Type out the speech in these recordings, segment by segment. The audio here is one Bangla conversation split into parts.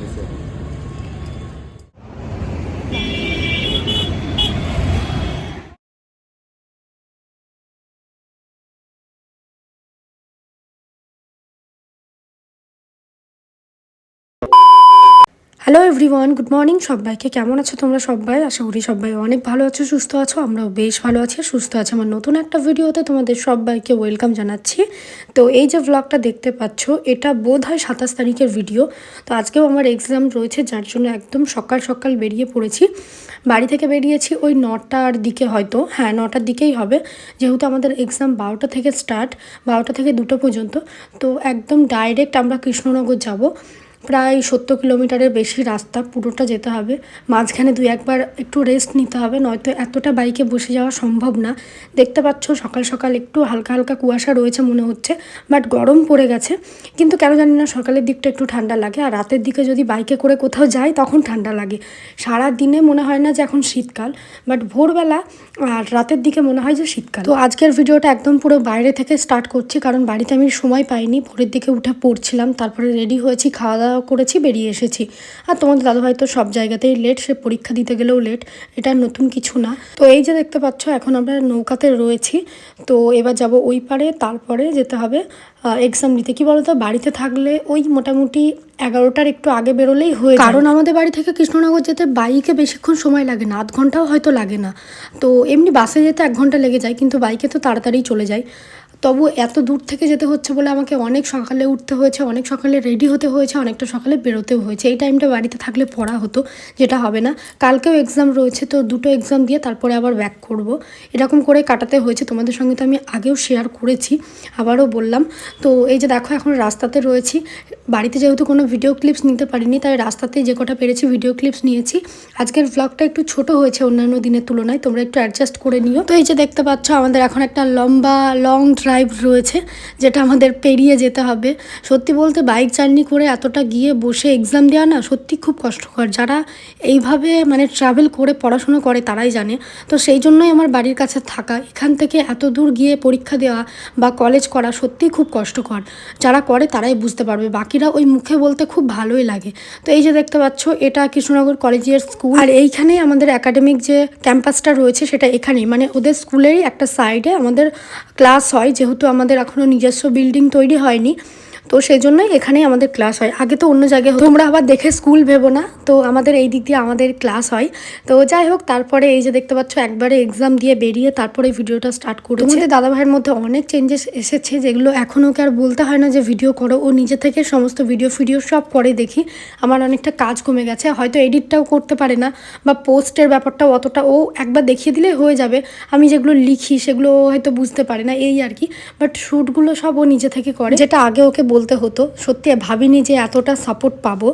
Chicken hello everyone good morning সবাইকে। কেমন আছো তোমরা সবাই? আশা করি সবাই অনেক ভালো আছো, সুস্থ আছো। আমরাও বেশ ভালো আছি, সুস্থ আছি। আমার নতুন একটা ভিডিওতে তোমাদের সবাইকে ওয়েলকাম জানাচ্ছি। তো এই যে ব্লগটা দেখতে পাচ্ছ, এটা বোধ হয় সাতাশ তারিখের ভিডিও তো আজকেও আমার এক্সাম রয়েছে, যার জন্য একদম সকাল সকাল বেরিয়ে পড়েছি। বাড়ি থেকে বেরিয়েছি ওই নটার দিকে হয়তো। হ্যাঁ নটার দিকেই হবে। যেহেতু আমাদের এক্সাম বারোটা থেকে স্টার্ট বারোটা থেকে দুটো পর্যন্ত। তো একদম ডাইরেক্ট আমরা কৃষ্ণনগর যাব। প্রায় সত্তর কিলোমিটারের বেশি রাস্তা পুরোটা যেতে হবে। মাঝখানে দুই একবার একটু রেস্ট নিতে হবে, নয়তো এতটা বাইকে বসে যাওয়া সম্ভব না। দেখতে পাচ্ছ সকাল সকাল একটু হালকা হালকা কুয়াশা রয়েছে মনে হচ্ছে বাট গরম পড়ে গেছে। কিন্তু কেন জানি না সকালের দিকটা একটু ঠান্ডা লাগে, আর রাতের দিকে যদি বাইকে করে কোথাও যাই তখন ঠান্ডা লাগে। সারা দিনে মনে হয় না যে এখন শীতকাল বাট ভোরবেলা আর রাতের দিকে মনে হয় যে শীতকাল। তো আজকের ভিডিওটা একদম পুরো বাইরে থেকে স্টার্ট করছি, কারণ বাড়িতে আমি সময় পাইনি। ভোরের দিকে উঠে পড়ছিলাম, তারপরে রেডি হয়েছি, খাওয়া দাওয়া করেছি, বেরিয়ে এসেছি। আর তোমাদের দাদাভাই তো সব জায়গাতেই লেট সে পরীক্ষা দিতে গেলেও লেট এটা নতুন কিছু না। তো এই যে দেখতে পাচ্ছ, এখন আমরা নৌকাতে রয়েছি। তো এবার যাব ওই পারে, তারপরে যেতে হবে এক্সাম দিতে কি বলতো, বাড়িতে থাকলে ওই মোটামুটি এগারোটার একটু আগে বেরোলেই হয়ে কারণ আমাদের বাড়ি থেকে কৃষ্ণনগর যেতে বাইকে বেশিক্ষণ সময় লাগে না। আধ ঘন্টাও হয়তো লাগে না। তো এমনি বাসে যেতে এক ঘণ্টা লেগে যায়, কিন্তু বাইকে তো তাড়াতাড়ি চলে যায়। তবু এত দূর থেকে যেতে হচ্ছে বলে আমাকে অনেক সকালে উঠতে হয়েছে, অনেক সকালে রেডি হতে হয়েছে, অনেকটা সকালে বেরোতেও হয়েছে। এই টাইমটা বাড়িতে থাকলে পড়া হতো, যেটা হবে না। কালকেও এক্সাম রয়েছে, তো দুটো এক্সাম দিয়ে তারপরে আবার ব্যাক করব। এরকম করে কাটাতে হয়েছে। তোমাদের সঙ্গে তো আমি আগেও শেয়ার করেছি, আবারও বললাম। তো এই যে দেখো, এখন রাস্তাতে রয়েছি। বাড়িতে যেহেতু কোনো ভিডিও ক্লিপস নিতে পারিনি, তাই রাস্তাতেই যে কটা পেরেছি ভিডিও ক্লিপস নিয়েছি। আজকের ব্লগটা একটু ছোট হয়েছে অন্যান্য দিনের তুলনায়, তোমরা একটু অ্যাডজাস্ট করে নিও। তো এই যে দেখতে পাচ্ছ, আমাদের এখন একটা লম্বা লং ড্রাইভ রয়েছে, যেটা আমাদের পেরিয়ে যেতে হবে। সত্যি বলতে বাইক জার্নি করে এতটা গিয়ে বসে এক্সাম দেওয়া না সত্যি খুব কষ্টকর। যারা এইভাবে মানে ট্রাভেল করে পড়াশুনো করে তারাই জানে। তো সেই জন্যই আমার বাড়ির কাছে থাকা, এখান থেকে এত দূর গিয়ে পরীক্ষা দেওয়া বা কলেজ করা সত্যিই খুব কষ্টকর। যারা করে তারাই বুঝতে পারবে, বাকিরা ওই মুখে বলতে খুব ভালোই লাগে। তো এই যে দেখতে পাচ্ছ, এটা কৃষ্ণনগর কলেজের স্কুল আর এইখানেই আমাদের একাডেমিক যে ক্যাম্পাসটা রয়েছে, সেটা এখানেই। মানে ওদের স্কুলেরই একটা সাইডে আমাদের ক্লাস হয় যেহেতু আমাদের এখনও নিজস্ব বিল্ডিং তৈরি হয়নি তো সেই জন্যই এখানেই আমাদের ক্লাস হয়। আগে তো অন্য জায়গায়। তোমরা আবার দেখে স্কুল ভেবো না। তো আমাদের এই দিক দিয়ে আমাদের ক্লাস হয়। তো যাই হোক, তারপরে এই যে দেখতে পাচ্ছ, একবারে এক্সাম দিয়ে বেরিয়ে তারপরে ভিডিওটা স্টার্ট করেছে। তোমাদের দাদা ভাইয়ের মধ্যে অনেক চেঞ্জেস এসেছে যেগুলো এখন ওকে আর বলতে হয় না যে, ভিডিও করো। ও নিজে থেকে সমস্ত ভিডিও ফিডিও সব করে দেখি। আমার অনেকটা কাজ কমে গেছে। হয়তো এডিটটাও করতে পারে না বা পোস্টের ব্যাপারটাও অতটা ও একবার দেখিয়ে দিলে হয়ে যাবে। আমি যেগুলো লিখি সেগুলো হয়তো বুঝতে পারে না, এই আর কি। বাট শ্যুটগুলো সব ও নিজে থেকে করে। যেটা আগে ওকে বলতে হতো, সত্যি ভাবিনি যে এতটা সাপোর্ট পাবো।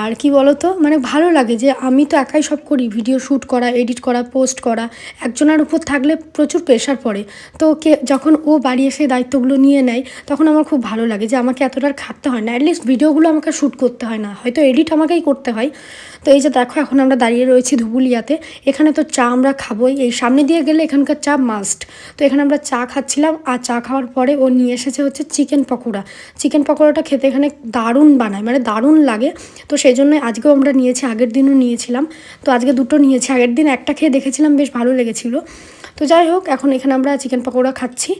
আর কি বলতো মানে ভালো লাগে যে আমি তো একাই সব করি ভিডিও শ্যুট করা এডিট করা পোস্ট করা, একজনের উপর থাকলে প্রচুর প্রেশার পড়ে। তো কে, যখন ও বাড়ি এসে দায়িত্বগুলো নিয়ে নেয়, তখন আমার খুব ভালো লাগে যে আমাকে এতটা খাটতে হয় না অ্যাটলিস্ট ভিডিওগুলো আমাকে শ্যুট করতে হয় না, হয়তো এডিট আমাকেই করতে হয়। তো এই যে দেখো, এখন আমরা দাঁড়িয়ে রয়েছি ধুবুলিয়াতে। এখানে তো চা আমরা খাবোই। এই সামনে দিয়ে গেলে এখানকার চা মাস্ট তো এখানে আমরা চা খাচ্ছিলাম আর চা খাওয়ার পরে ও নিয়ে এসেছে হচ্ছে চিকেন পকোড়া। চিকেন পকোড়াটা খেতে এখানে দারুণ বানায় মানে দারুণ লাগে। তো সেই জন্য আজকেও আমরা নিয়েছি, আগের দিনও নিয়েছিলাম। তো আজকে দুটো নিয়েছি, আগের দিন একটা খেয়ে দেখেছিলাম, বেশ ভালো লেগেছিলো। তো যাই হোক, এখন এখানে আমরা চিকেন পকোড়া খাচ্ছি।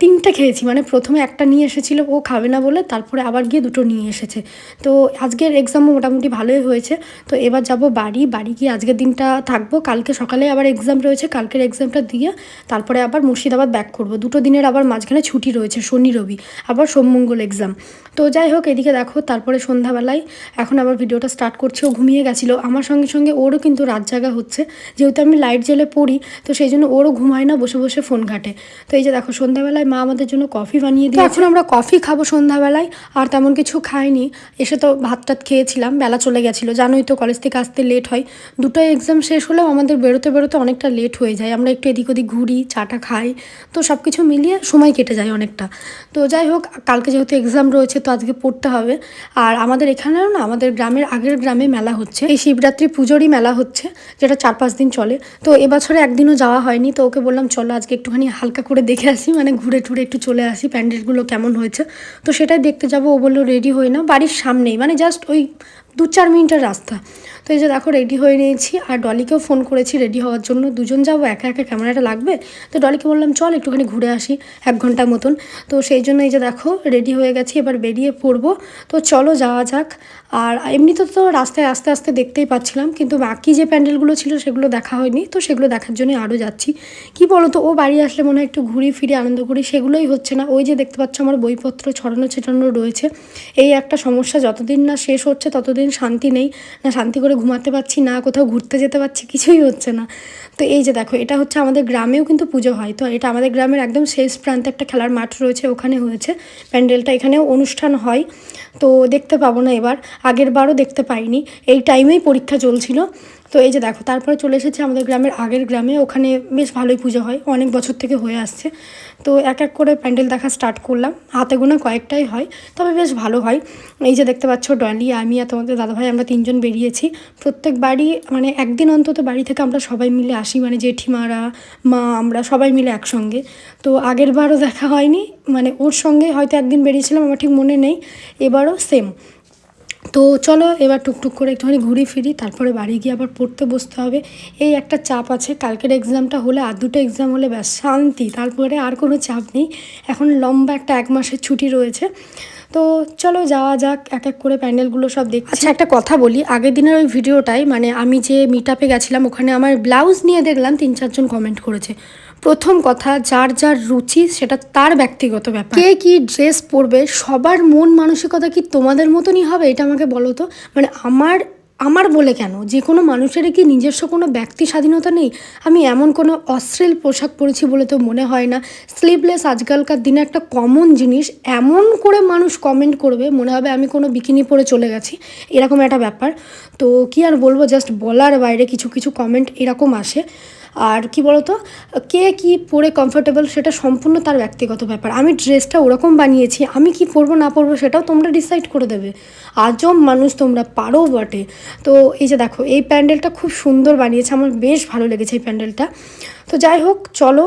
তিনটে খেয়েছি মানে প্রথমে একটা নিয়ে এসেছিল, ও খাবে না বলে তারপরে আবার গিয়ে দুটো নিয়ে এসেছে। তো আজকের এক্সামও মোটামুটি ভালোই হয়েছে। তো এবার যাব বাড়ি বাড়ি গিয়ে আজকের দিনটা থাকব। কালকে সকালে আবার এক্সাম রয়েছে কালকের এক্সামটা দিয়ে তারপরে আবার মুর্শিদাবাদ ব্যাক করব। দুটো দিনের আবার মাঝখানে ছুটি রয়েছে শনি রবি আবার সোমমঙ্গল এক্সাম তো যাই হোক এদিকে দেখো তারপরে সন্ধ্যাবেলায় এখন আবার ভিডিওটা স্টার্ট করছে। ও ঘুমিয়ে গেছিল। আমার সঙ্গে সঙ্গে ওরও কিন্তু রাত জাগা হচ্ছে। যেহেতু আমি লাইট জেলে পড়ি তো সেই জন্য ওরও ঘুমায় না বসে বসে ফোন ঘাটে। তো এই যে দেখো সন্ধ্যাবেলায় মা আমাদের জন্য কফি বানিয়ে দিয়ে এখন আমরা কফি খাব সন্ধ্যাবেলায়। আর তেমন কিছু খাইনি। এসে তো ভাত টাত খেয়েছিলাম বেলা চলে গেছিল। জানোই তো কলেজ থেকে আসতে লেট হয়। দুটো এক্সাম শেষ হলেও আমাদের বেরোতে বেরোতে অনেকটা লেট হয়ে যায়। আমরা একটু এদিক ওদিক ঘুরি চাটা খাই, তো সব কিছু মিলিয়ে সময় কেটে যায় অনেকটা। তো যাই হোক, কালকে যেহেতু এক্সাম রয়েছে, তো আজকে পড়তে হবে। আর আমাদের এখানেও না, আমাদের গ্রামের আগের গ্রামে মেলা হচ্ছে। এই শিবরাত্রি পুজোরই মেলা হচ্ছে, যেটা চার পাঁচ দিন চলে। তো এবছরে একদিনও যাওয়া হয়নি, তো ওকে বললাম, চলো আজকে একটুখানি হালকা করে দেখে আসি মানে ঘুরে টুরে একটু চলে আসি প্যান্ডেলগুলো কেমন হয়েছে? তো সেটাই দেখতে যাব। ও বলল রেডি হয়ে না বাড়ির সামনেই। মানে জাস্ট ওই দু চার মিনিটের রাস্তা। তো এই যে দেখো রেডি হয়ে নিয়েছি। আর ডলিকেও ফোন করেছি রেডি হওয়ার জন্য। দুজন যাব, একা একা ক্যামেরাটা লাগবে? তো ডলিকে বললাম, চল, একটুখানি ঘুরে আসি, এক ঘণ্টার মতন। তো সেই জন্য এই যে দেখো রেডি হয়ে গেছি। এবার বেরিয়ে পড়ব। তো চলো, যাওয়া যাক। আর এমনিতে তো রাস্তায় আস্তে আস্তে দেখতেই পাচ্ছিলাম, কিন্তু বাকি যে প্যান্ডেলগুলো ছিল, সেগুলো দেখা হয়নি। তো সেগুলো দেখার জন্য আরও যাচ্ছি। কি বলো তো ও বাড়ি আসলে মনে হয় একটু ঘুরি ফিরে আনন্দ করি, সেগুলোই হচ্ছে না। ওই যে দেখতে পাচ্ছ, আমার বইপত্র ছড়ানো ছেটানো রয়েছে। এই একটা সমস্যা, যতদিন না শেষ হচ্ছে, ততদিন শান্তি নেই, না শান্তি করে ঘুমাতে পারছি না, কোথাও ঘুরতে যেতে পারছি, কিছুই হচ্ছে না। তো এই যে দেখো, এটা হচ্ছে আমাদের গ্রামেও কিন্তু পুজো হয়। তো এটা আমাদের গ্রামের একদম শেষ প্রান্তে একটা খেলার মাঠ রয়েছে, ওখানে হয়েছে। প্যান্ডেলটা এখানেও অনুষ্ঠান হয়। তো দেখতে পাবো না এবার আগের বারও দেখতে পাইনি। এই টাইমেই পরীক্ষা চলছিল। তো এই যে দেখো, তারপরে চলে এসেছে আমাদের গ্রামের আগের গ্রামে, ওখানে বেশ ভালোই পুজো হয়, অনেক বছর থেকে হয়ে আসছে। তো এক এক করে প্যান্ডেল দেখা স্টার্ট করলাম, হাতে গোনা কয়েকটাই হয়, তবে বেশ ভালো হয়। এই যে দেখতে পাচ্ছ, ডলি, আমি আর তোমাদের দাদাভাই আমরা তিনজন বেরিয়েছি। প্রত্যেক বাড়ি মানে একদিন অন্তত বাড়ি থেকে আমরা সবাই মিলে আসি মানে জেঠিমারা, মা, আমরা সবাই মিলে একসঙ্গে। তো আগের বারও দেখা হয়নি মানে ওর সঙ্গে হয়তো একদিন বেরিয়েছিলাম, আমার ঠিক মনে নেই, এবারও সেম তো চলো এবার টুকটুক করে একটুখানি ঘুরি ফিরি, তারপরে বাড়ি গিয়ে আবার পড়তে বসতে হবে। এই একটা চাপ আছে, কালকের এক্সামটা হলে আর দুটো এক্সাম হলে ব্যাস শান্তি, তারপরে আর কোনো চাপ নেই। এখন লম্বা একটা এক মাসের ছুটি রয়েছে। তো চলো যাওয়া যাক, এক এক করে প্যান্ডেলগুলো সব দেখ আচ্ছা একটা কথা বলি, আগের দিনের ওই ভিডিওটাই মানে আমি যে মিট আপে গেছিলাম, ওখানে আমার ব্লাউজ নিয়ে দেখলাম, তিন চারজন কমেন্ট করেছে। প্রথম কথা, যার যার রুচি, সেটা তার ব্যক্তিগত ব্যাপার। কে কি ড্রেস পরবে, সবার মন মানসিকতা কি তোমাদের মতনই হবে, এটা আমাকে বলো তো? মানে আমার আমার বলে কেন? যে কোনো মানুষের কি নিজস্ব কোনো ব্যক্তি স্বাধীনতা নেই? আমি এমন কোনো অশ্লীল পোশাক পরেছি বলে তো মনে হয় না। স্লিভলেস আজকালকার দিনে একটা কমন জিনিস, এমন করে মানুষ কমেন্ট করবে, মনে হবে আমি কোনো বিকিনি পরে চলে গেছি। এরকম একটা ব্যাপার। তো কি আর বলব জাস্ট বলার বাইরে কিছু কিছু কমেন্ট এরকম আসে। আর কি বলতো, কে কি পরে কমফোর্টেবল সেটা সম্পূর্ণ তার ব্যক্তিগত ব্যাপার। আমি ড্রেসটা ওরকম বানিয়েছি, আমি কি পরবো না পরবো সেটাও তোমরা ডিসাইড করে দেবে। আজম মানুষ তোমরা, পারো বটে। তো এই যে দেখো, এই প্যান্ডেলটা খুব সুন্দর বানিয়েছে, আমার বেশ ভালো লেগেছে এই প্যান্ডেলটা। তো যাই হোক চলো।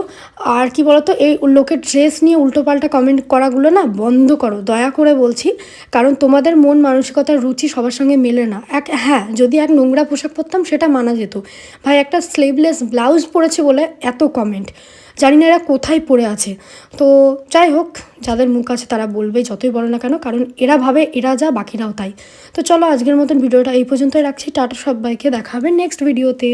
আর কি বলতো, এই লোকের ড্রেস নিয়ে উল্টোপাল্টা কমেন্ট করাগুলো না বন্ধ করো। দয়া করে বলছি, কারণ তোমাদের মন মানসিকতার রুচি সবার সঙ্গে মেলে না। এক হ্যাঁ যদি এক নোংরা পোশাক পরতাম, সেটা মানা যেত। ভাই, একটা স্লিভলেস ব্লাউজ পরেছে বলে এত কমেন্ট জানি না এরা কোথায় পড়ে আছে। তো যাই হোক যাদের মুখ আছে তারা বলবে যতই বলো না কেন, কারণ এরা ভাবে, এরা যা, বাকিরাও তাই। তো চলো, আজকের মতন ভিডিওটা এই পর্যন্তই রাখছি। টাটা সবাইকে, দেখা হবে নেক্সট ভিডিওতে